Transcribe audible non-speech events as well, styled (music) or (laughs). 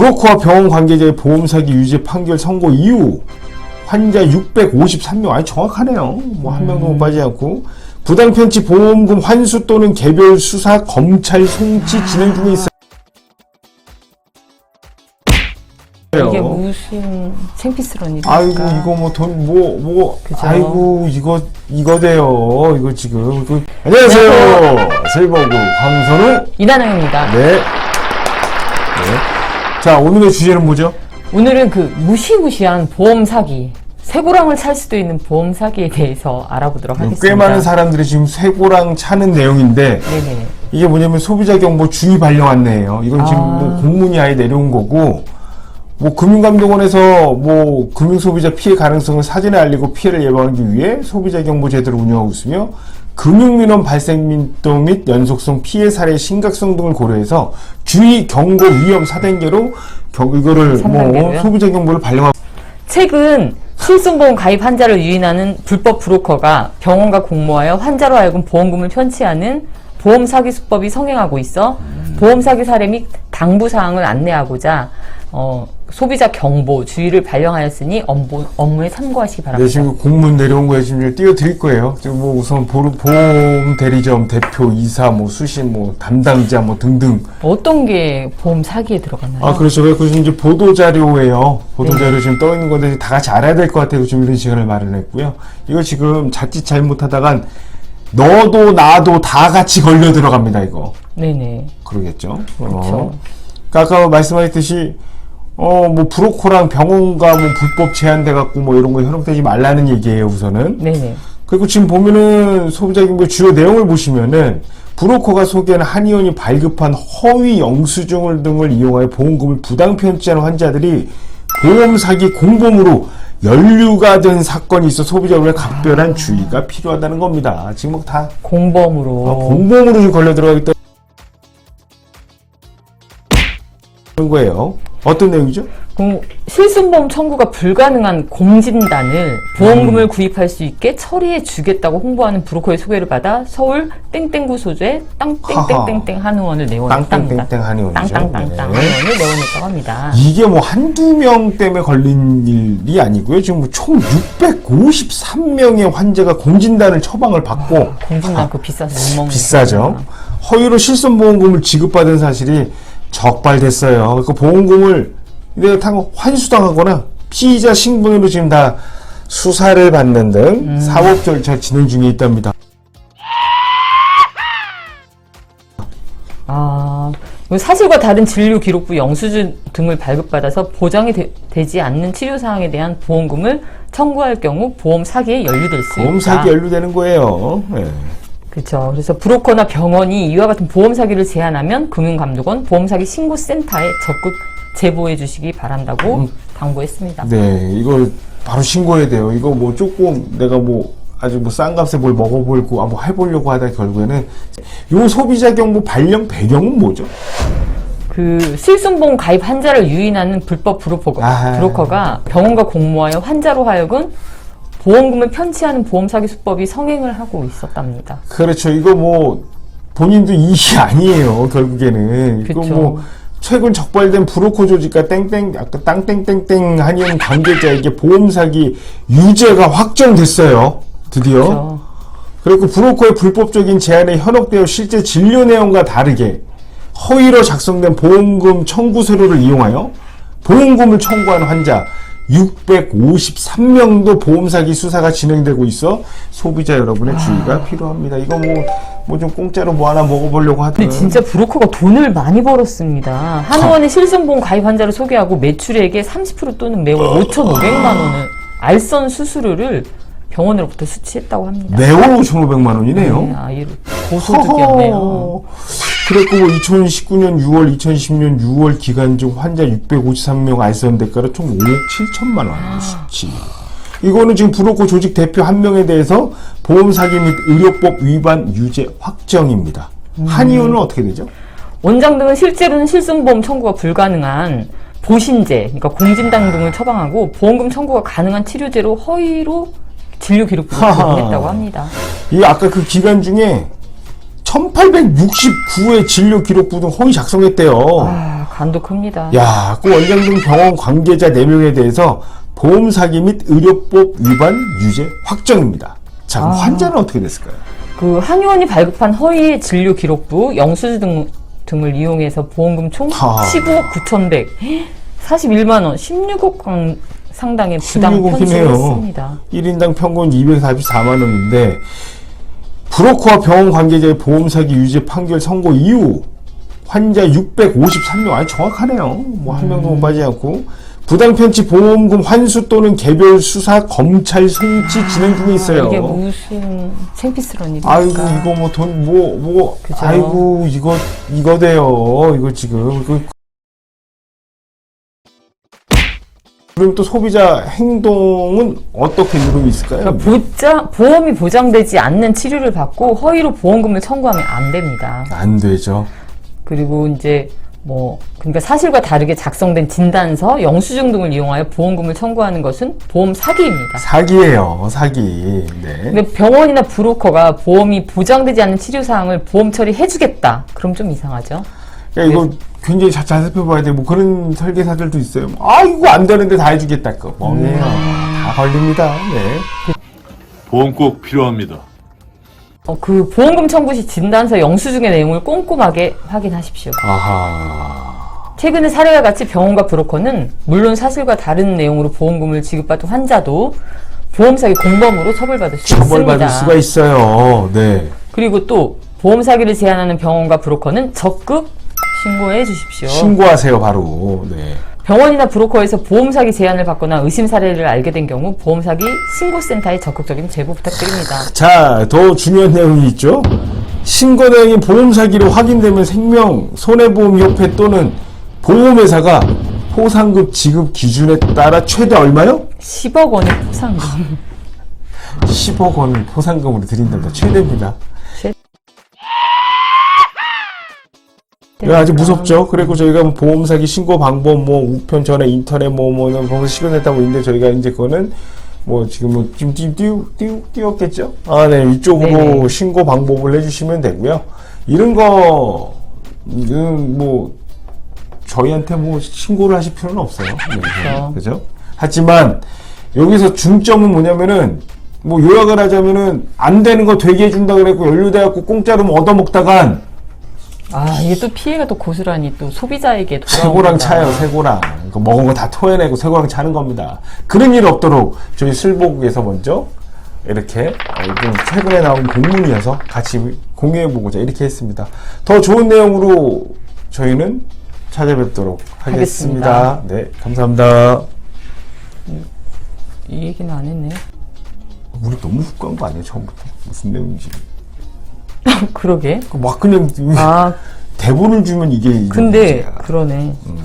브로커와 병원 관계자의 보험 사기 유죄 판결 선고 이후 환자 653명 아니 정확하네요. 뭐 한 명도 못 빠지지 않고 부당 편취 보험금 환수 또는 개별 수사 검찰 송치 진행 중에 있어요. 이게 무슨 창피스러운 일일까? 아이고 이거 뭐 돈 뭐 뭐 그죠. 아이고 이거 이거 돼요 이거 지금 이거. 안녕하세요 세이버그 황선우 이단영입니다. 네. 네. 자 오늘의 주제는 뭐죠? 오늘은 그 무시무시한 보험 사기, 쇠고랑을 찰 수도 있는 보험 사기에 대해서 알아보도록 하겠습니다. 꽤 많은 사람들이 지금 쇠고랑 차는 내용인데 네네. 이게 뭐냐면 소비자 경보 주의 발령 안내예요. 이건 지금 아. 뭐 공문이 아예 내려온 거고 뭐 금융감독원에서 뭐 금융소비자 피해 가능성을 사전에 알리고 피해를 예방하기 위해 소비자 경보 제도를 운영하고 있으며 금융민원 발생 민도 및 연속성 피해 사례 심각성 등을 고려해서 주의 경고 위험 4단계로 경 이거를 뭐? 소비자 경보를 발령하고 최근 실손보험 가입 환자를 유인하는 불법 브로커가 병원과 공모하여 환자로 하여금 보험금을 편취하는 보험 사기 수법이 성행하고 있어 보험 사기 사례 및 당부 사항을 안내하고자 어, 소비자 경보 주의를 발령하였으니 업무, 업무에 참고하시기 네, 바랍니다. 지금 공문 내려온 거에 지금 띄워드릴 거예요. 지금 뭐 우선 보험 대리점 대표, 이사, 뭐 수신, 뭐 담당자, 뭐 등등. 어떤 게 보험 사기에 들어가나요? 아, 그렇죠. 그래서 이제 보도 자료예요. 보도 네. 자료 지금 떠 있는 건데 다 같이 알아야 될 것 같아서 지금 이런 시간을 마련했고요. 이거 지금 자칫 잘못하다간 너도 나도 다 같이 걸려 들어갑니다. 이거 네네. 그러겠죠. 그렇죠. 어. 그러니까 아까 말씀하셨듯이 어 뭐 브로커랑 병원과 뭐 불법 제한돼 갖고 뭐 이런 거 현혹되지 말라는 얘기예요. 우선은. 네네. 그리고 지금 보면은 소비자 경보 주요 내용을 보시면은 브로커가 소개한 한의원이 발급한 허위 영수증을 등을 이용하여 보험금을 부당 편취하는 환자들이 보험 사기 공범으로 연루가 된 사건이 있어 소비자들의 각별한 주의가 필요하다는 겁니다. 지금 뭐 다 공범으로. 공범으로 지금 걸려 들어가기 때문에 거예요. 어떤 내용이죠? 그 실손보험 청구가 불가능한 공진단을 보험금을 구입할 수 있게 처리해 주겠다고 홍보하는 브로커의 소개를 받아 서울 땡땡구 소재 땅땡땡땡땡 한의원을 내원했답니다. 땅땡땡땡 한의원이죠. 땅땅땅땅 네. 한의원을 내원했다고 합니다. 이게 뭐 한두 명 때문에 걸린 일이 아니고요. 지금 뭐총 653명의 환자가 공진단을 처방을 받고 공진단 그 비싸서 못 먹는 비싸죠. 허위로 실손보험금을 지급받은 사실이 적발됐어요. 그 보험금을 내가 당 환수당하거나 피의자 신분으로 지금 다 수사를 받는 등 음. 사법 절차 진행 중에 있답니다. 아, 그 사실과 다른 진료 기록부 영수증 등을 발급받아서 보장이 되, 지 않는 치료 사항에 대한 보험금을 청구할 경우 보험 사기에 연루될 수 보험 있다. 사기 연루되는 거예요. 예. 그렇죠. 그래서 브로커나 병원이 이와 같은 보험 사기를 제한하면 금융감독원 보험 사기 신고 센터에 적극 제보해 주시기 바란다고 당부했습니다. 네, 이거 바로 신고해야 돼요. 이거 뭐 조금 내가 뭐 아주 뭐 싼 값에 뭘 먹어보고 한번 해보려고 하다 결국에는 요 소비자 경보 발령 배경은 뭐죠? 그 실손보험 가입 환자를 유인하는 불법 브로커가, 아. 브로커가 병원과 공모하여 환자로 하여금 보험금을 편취하는 보험 사기 수법이 성행을 하고 있었답니다. 그렇죠. 이거 뭐 본인도 이익이 아니에요. 결국에는 이거 그쵸. 뭐 최근 적발된 브로커 조직과 땡땡 아까 땅땡땡땡 한의원 관계자에게 보험 사기 유죄가 확정됐어요. 드디어. 그렇죠. 그리고 브로커의 불법적인 제한에 현혹되어 실제 진료 내용과 다르게 허위로 작성된 보험금 청구 서류를 이용하여 보험금을 청구한 환자 653명도 보험 사기 수사가 진행되고 있어 소비자 여러분의 주의가 필요합니다. 이거 뭐 뭐 좀 공짜로 뭐 하나 먹어보려고 하든 근데 진짜 브로커가 돈을 많이 벌었습니다. 한의원의 실손보험 가입 환자를 소개하고 매출액의 30% 또는 매월 5,500만 원을 알선 수수료를 병원으로부터 수취했다고 합니다. 매월 5,500만 원이네요. 네, 아, 이 고소득이었네요. 허허. 그랬고 뭐 2019년 6월, 2010년 6월 기간 중 환자 653명 알선 대가로 총 5억 7천만 원 수치. 이거는 지금 브로커 조직 대표 한 명에 대해서 보험 사기 및 의료법 위반 유죄 확정입니다. 한의원은 어떻게 되죠? 원장 등은 실제로는 실손보험 청구가 불가능한 보신제, 그러니까 공진당 등을 처방하고 보험금 청구가 가능한 치료제로 허위로 진료 기록부를. (laughs) 제공했다고 합니다. 이 아까 그 기간 중에 1869회 진료 기록부 등 허위 작성했대요. 아, 반도 큽니다. 야, 그 원장 등 병원 관계자 4명에 대해서 보험 사기 및 의료법 위반 유죄 확정입니다. 자, 그럼 아. 환자는 어떻게 됐을까요? 그 한의원이 발급한 허위 진료 기록부, 영수증 등, 등을 이용해서 보험금 총 하. 15억 9,100, 41만 원, 16억 강- 상당의 부당 16억 편취를. 했습니다. 1인당 평균 244만 원인데 브로커와 병원 관계자의 보험 사기 유죄 판결 선고 이후 환자 653명 아니 정확하네요. 뭐 한 명도 못 빠지지 않고 부당 편취 보험금 환수 또는 개별 수사 검찰 송치 진행 중에 있어요. 아, 이게 무슨 생피스러운 일입니까? 아이고 이거 뭐 돈 뭐뭐 그죠. 아이고 이거 이거 돼요 이거 지금 그 그럼 또 소비자 행동은 어떻게 누름이 있을까요? 그러니까 보장, 보험이 보장되지 않는 치료를 받고 허위로 보험금을 청구하면 안 됩니다. 안 되죠. 그리고 이제 뭐 그러니까 사실과 다르게 작성된 진단서, 영수증 등을 이용하여 보험금을 청구하는 것은 보험 사기입니다. 사기예요, 사기. 네. 근데 병원이나 브로커가 보험이 보장되지 않는 치료 사항을 보험 처리해주겠다. 그럼 좀 이상하죠. 그러니까 이거 굉장히 자, 잘 살펴봐야 돼. 뭐 그런 설계사들도 있어요. 아 이거 안 되는데 다 해주겠다. 그 멍해요. 다 걸립니다. 네. 보험 꼭 필요합니다. 어, 그 보험금 청구 시 진단서 영수증의 내용을 꼼꼼하게 확인하십시오. 아하. 최근의 사례와 같이 병원과 브로커는 물론 사실과 다른 내용으로 보험금을 지급받은 환자도 보험 사기 공범으로 처벌받을 수 있습니다. 처벌받을 수가 있어요. 네. 그리고 또 보험 사기를 제한하는 병원과 브로커는 적극 신고해 주십시오. 신고하세요, 바로. 네. 병원이나 브로커에서 보험 사기 제한을 받거나 의심 사례를 알게 된 경우 보험 사기 신고센터에 적극적인 제보 부탁드립니다. 자, 더 중요한 내용이 있죠. 신고 내용이 보험 사기로 확인되면 생명 손해보험협회 또는 보험회사가 포상급 지급 기준에 따라 최대 얼마요? 10억 원의 포상금. 10억 원을 포상금으로 드린답니다. 최대입니다. 아주 무섭죠? 그리고 저희가 뭐 보험 사기 신고 방법, 뭐, 우편, 전화, 인터넷, 뭐, 뭐, 이런 보험 시그널했다고 있는데, 저희가 이제 그거는, 뭐, 지금 뭐, 지금 띄우, 띄우, 띄웠겠죠? 아, 네, 이쪽으로 네네. 신고 방법을 해주시면 되고요. 이런 거, 는 뭐, 저희한테 뭐, 신고를 하실 필요는 없어요. 네, 그렇죠. 그죠? 하지만, 여기서 중점은 뭐냐면은, 뭐, 요약을 하자면은, 안 되는 거 되게 해준다 그랬고, 연루돼갖고 공짜로 뭐 얻어먹다간, 아, 이게 또 피해가 또 고스란히 또 소비자에게 돌아옵니다. 쇠고랑 차요, 쇠고랑. 그 먹은 거 다 토해내고 쇠고랑 차는 겁니다. 그런 일 없도록 저희 슬보국에서 먼저 이렇게 어, 좀 최근에 나온 공문이어서 같이 공유해보고자 이렇게 했습니다. 더 좋은 내용으로 저희는 찾아뵙도록 하겠습니다. 하겠습니다. 네, 감사합니다. 이 얘기는 안 했네. 우리 너무 훅 간 거 아니에요, 처음부터? 무슨 내용인지. (laughs) 그러게. 막 그냥 아, 대본을 주면 이게 근데 문제야. 그러네. 음,